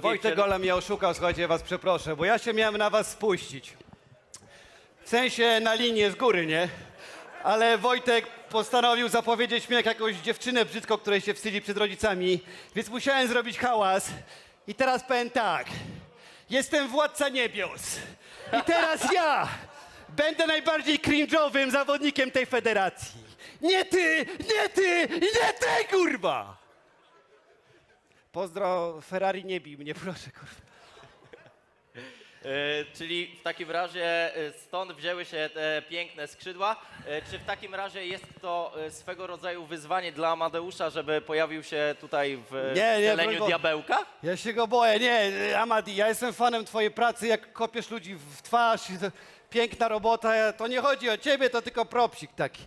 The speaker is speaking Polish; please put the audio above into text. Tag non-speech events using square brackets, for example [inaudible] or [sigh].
Wojtek Gola mnie oszukał, słuchajcie, was przeproszę, bo ja się miałem na was spuścić. W sensie na linię z góry, nie? Ale Wojtek postanowił zapowiedzieć mi jak jakąś dziewczynę brzydko, której się wstydzi przed rodzicami, więc musiałem zrobić hałas. I teraz powiem tak. Jestem władca niebios. I teraz ja będę najbardziej cringe'owym zawodnikiem tej federacji. Nie ty, nie ty, nie ty, kurwa! Pozdro, Ferrari nie bij mnie, [laughs] proszę, kurwa. E, czyli w takim razie e, stąd wzięły się te piękne skrzydła. E, czy w takim razie jest to e, swego rodzaju wyzwanie dla Amadeusza, żeby pojawił się tutaj w Nie, nie, wcieleniu broń Bo- diabełka? Ja się go boję, nie, Amadi, ja jestem fanem twojej pracy, jak kopiesz ludzi w twarz, to piękna robota, to nie chodzi o ciebie, to tylko propsik taki.